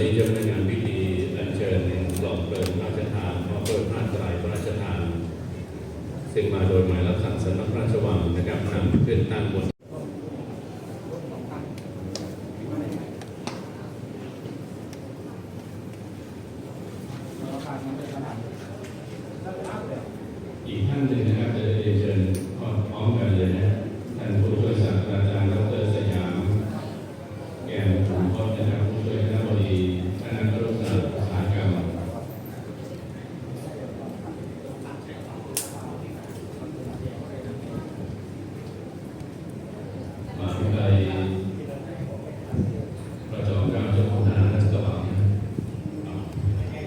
นี้เจ้าพนักงานพิธีอัญเชิญหลอมเพลิงพระราชทานมอบเปิดพระไตรพระราชทาน ซึ่งมาโดยหมายรับสั่งสำนักพระราชวังนะครับนำขึ้นตั้งบนอีกท่านหนึ่งนะครับจะเรียนเชิญพร้อมกันเลยนะท่านผู้ช่วยศาสตราจารย์ดรสยาม แก้วขุนทศนะครับผู้ช่วยคณะบดีคณะครุศาสตร์อุตสาหกรรมมหาวิทยาลัยประจอมเกล้าเจ้าคุณทหารราชกระบัง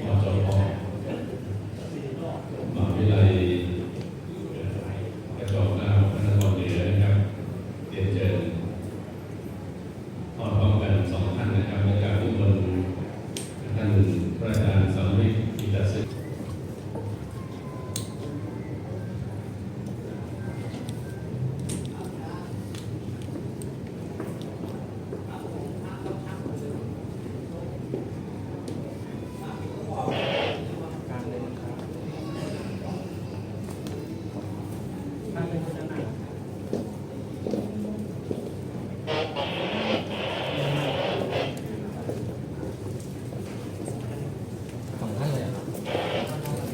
มจพมหาวิทยาลัยประจอมเกล้าพระนครเหนือนะครับเรียนเชิญ พร้อมๆกันสองท่านนะครับในการทุกคนท่านพระอาจารย์สำริดอิตาสึก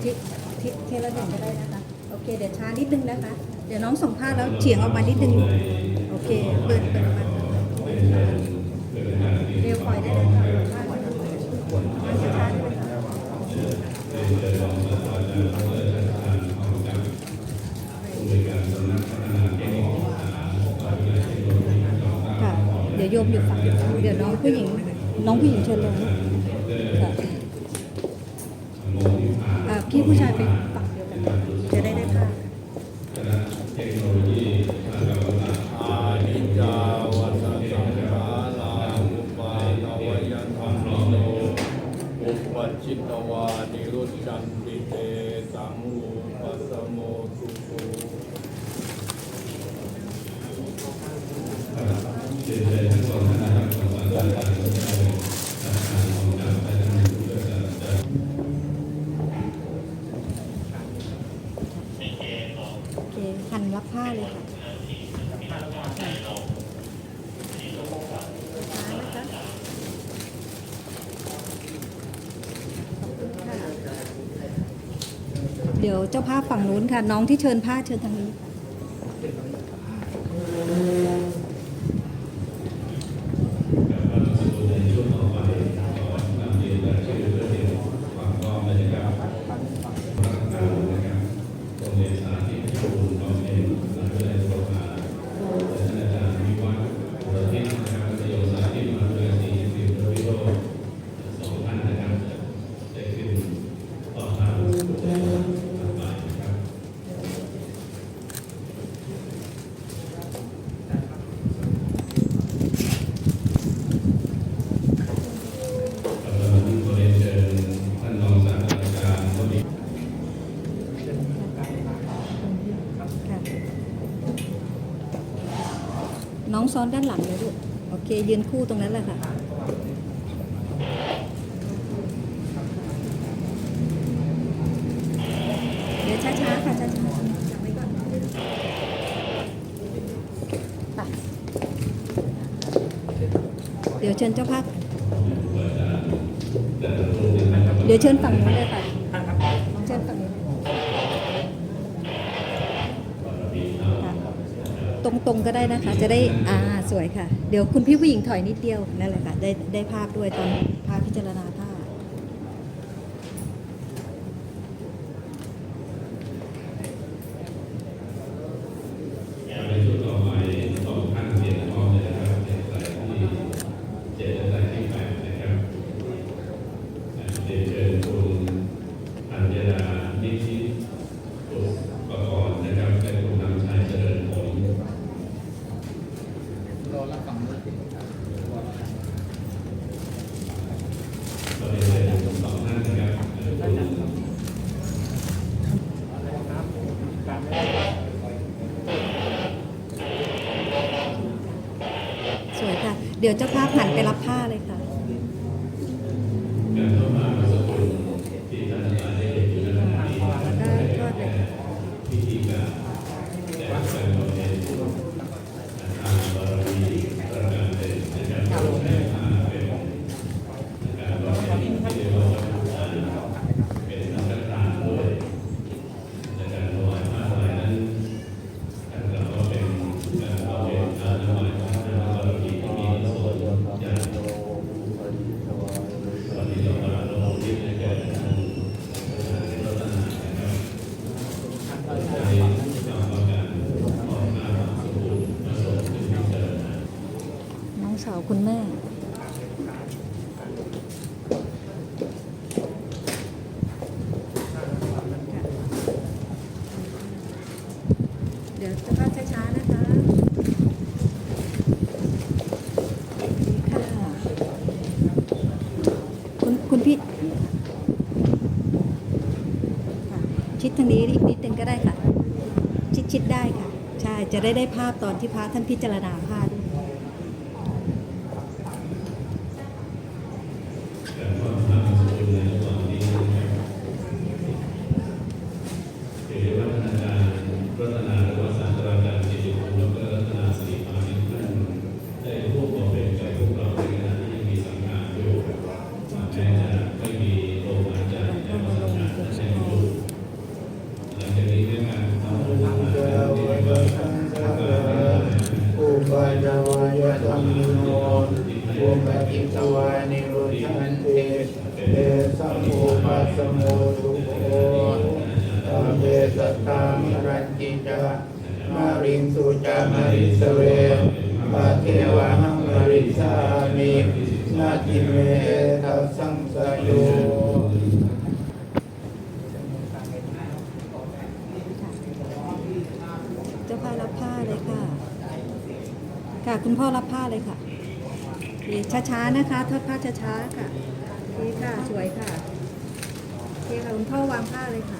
ทิศทิศเทละหนึ่งก็ได้นะคะ โอเค เดี๋ยวช้า นิดนึงนะคะ เดี๋ยวน้องส่งผ้าแล้วเฉียงออกมานิดนึง โอเค เปิดเปิดออกมาเร็วคอยได้เลยค่ะช้าๆได้เลยค่ะค่ะ เดี๋ยวโยมอยู่ฝั่งเดี๋ยวน้องผู้หญิง น้องผู้หญิงเชิญลง ชิตวานิรุจันติเตสังอุปสมโมสุโข เชิญเลยทั้งสองท่านนะครับสองท่านอาจารย์อาจารย์ของการพัฒนาผู้ช่วยศาสตราจารย์ โอเคหันรับผ้าเลยค่ะช้านะคะขอบคุณค่ะ เดี๋ยวเจ้าภาพฝั่งนู้นค่ะ น้องที่เชิญผ้าเชิญทางนี้ค่ะ ในช่วงต่อไปขอนำเรียนรายชื่อเพื่อเตรียมความพร้อมนะครับรักษานะครับโรงเรียนสาธิตพิบูลบำเพ็ญมหาวิทยาลัยสงขลาและท่านอาจารย์วิวัฒน์ประทิตนะครับมัธยมสาธิตมหาวิทยาลัยศรีสิริวิโรจน์สองท่านนะครับจะได้ขึ้นต่อทางต่อไปนะครับ กำลังขอเรียนเชิญท่านรองศาสตราจารย์วณิ น้องซ้อนด้านหลังเลยลูก โอเค ยืนคู่ตรงนั้นแหละค่ะ เดี๋ยวช้าๆค่ะช้าๆจับไว้ก่อนไปเดี๋ยวเชิญเจ้าภาพ เดี๋ยวเชิญฝั่งนู้นเลยค่ะ ตรงๆก็ได้นะคะ จะได้อ่าสวยค่ะ เดี๋ยวคุณพี่ผู้หญิงถอยนิดเดียวนั่นแหละค่ะได้ได้ภาพด้วยตอนภาพพิจารณา เดี๋ยวเจ้าภาพหันไป คุณแม่ เดี๋ยวจะเข้าช้าๆนะคะดีค่ะคุณคุณพี่ชิดทางนี้อีกนิดนึงก็ได้ค่ะ ชิดชิดได้ค่ะ ใช่ จะได้ได้ภาพตอนที่พระท่านพิจารณาภาพ โยเาลับผ้าเลยค่ะ ค่ะคุณพ่อรับผ้าเลยค่ะนี่ช้าๆนะคะ ทอดผ้าช้าๆค่ะนี่ค่ะสวยค่ะโอเคค่ะคุณพ่อวางผ้าเลยค่ะ